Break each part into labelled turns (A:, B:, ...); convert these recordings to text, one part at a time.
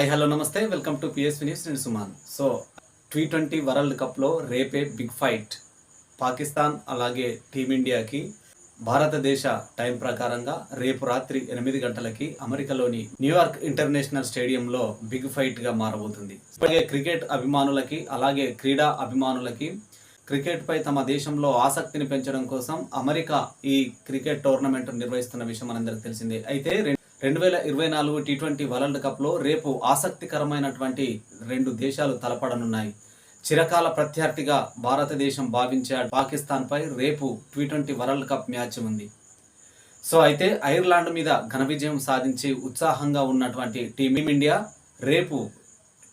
A: Hi hello నమస్తే. Welcome to PS news. నేను Suman. So T twenty world కప్లో రేపే బిగ్ ఫైట్. పాకిస్తాన్ అలాగే టీమిండియాకి భారతదేశ టైం ప్రకారంగా రేపు రాత్రి ఎనిమిది గంటలకి అమెరికాలోని న్యూయార్క్ ఇంటర్నేషనల్ స్టేడియంలో బిగ్ ఫైట్గా మారబోతుంది. అలాగే క్రికెట్ అభిమానులకి అలాగే క్రీడా అభిమానులకి క్రికెట్ పై తమ దేశంలో ఆసక్తిని పెంచడం కోసం అమెరికా ఈ క్రికెట్ టోర్నమెంట్ నిర్వహిస్తున్న విషయం మనందరికి తెలిసిందే. అయితే రెండు వేల ఇరవై నాలుగు టీ ట్వంటీ వరల్డ్ కప్లో రేపు ఆసక్తికరమైనటువంటి రెండు దేశాలు తలపడనున్నాయి. చిరకాల ప్రత్యర్థిగా భారతదేశం భావించే పాకిస్తాన్పై రేపు T twenty world cup match ఉంది. సో అయితే ఐర్లాండ్ మీద ఘన విజయం సాధించి ఉత్సాహంగా ఉన్నటువంటి టీమిండియా రేపు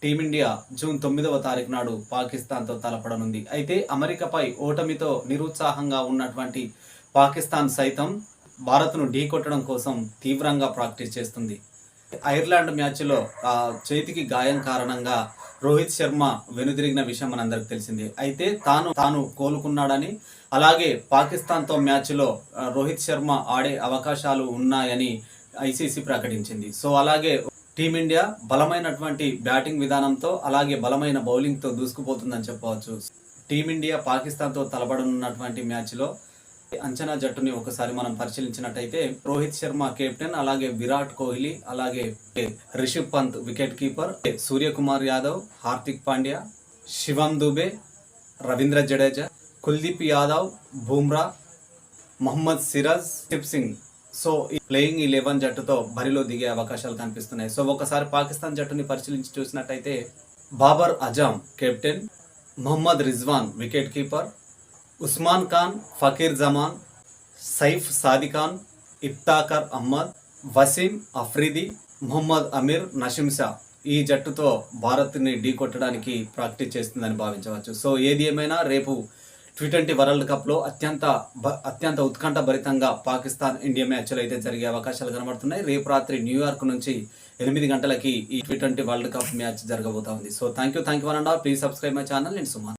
A: టీమిండియా జూన్ తొమ్మిదవ తారీఖు నాడు పాకిస్తాన్తో తలపడనుంది. అయితే అమెరికాపై ఓటమితో నిరుత్సాహంగా ఉన్నటువంటి పాకిస్తాన్ సైతం భారత్ను ఢీకొట్టడం కోసం తీవ్రంగా ప్రాక్టీస్ చేస్తుంది. ఐర్లాండ్ మ్యాచ్లో చేతికి గాయం కారణంగా రోహిత్ శర్మ వెనుదిరిగిన విషయం మనందరికి తెలిసింది. అయితే తాను తాను కోలుకున్నాడని అలాగే పాకిస్తాన్తో మ్యాచ్లో రోహిత్ శర్మ ఆడే అవకాశాలు ఉన్నాయని ఐసీసీ ప్రకటించింది. సో అలాగే టీమిండియా బలమైనటువంటి బ్యాటింగ్ విధానంతో అలాగే బలమైన బౌలింగ్తో దూసుకుపోతుందని చెప్పవచ్చు. టీమిండియా పాకిస్తాన్తో తలబడనున్నటువంటి మ్యాచ్లో అంచనా జట్టుని ఒకసారి మనం పరిశీలించినట్టయితే రోహిత్ శర్మ కెప్టెన్ అలాగే విరాట్ కోహ్లీ అలాగే రిషబ్ పంత్ వికెట్ కీపర్ సూర్యకుమార్ యాదవ్ హార్దిక్ పాండ్యా శివం దుబే రవీంద్ర జడేజా కుల్దీప్ యాదవ్ బుమ్రా మహమ్మద్ సిరాజ్ సిప్ సింగ్. సో ఈ ప్లేయింగ్ ఈ లెవెన్ జట్టుతో బరిలో దిగే అవకాశాలు కనిపిస్తున్నాయి. సో ఒకసారి పాకిస్తాన్ జట్టుని పరిశీలించి చూసినట్టయితే Babar Azam captain Mohammad Rizwan wicket keeper Usman Khan Fakhar Zaman Saif Sadikhan Iftikhar Ahmed Waseem Afridi Mohammad Amir Naseem Shah ఈ జట్టుతో భారత్ని ఢీకొట్టడానికి ప్రాక్టీస్ చేస్తుందని భావించవచ్చు. సో ఏది ఏమైనా రేపు టీ ట్వంటీ వరల్డ్ కప్లో అత్యంత అత్యంత ఉత్కంఠ భరితంగా పాకిస్తాన్ ఇండియా మ్యాచ్లు అయితే జరిగే అవకాశాలు కనబడుతున్నాయి. రేపు రాత్రి న్యూయార్క్ నుంచి ఎనిమిది గంటలకి ఈ T twenty world cup match జరగబోతా ఉంది. So thank you thank you one and please subscribe my channel. నేను సుమాన్.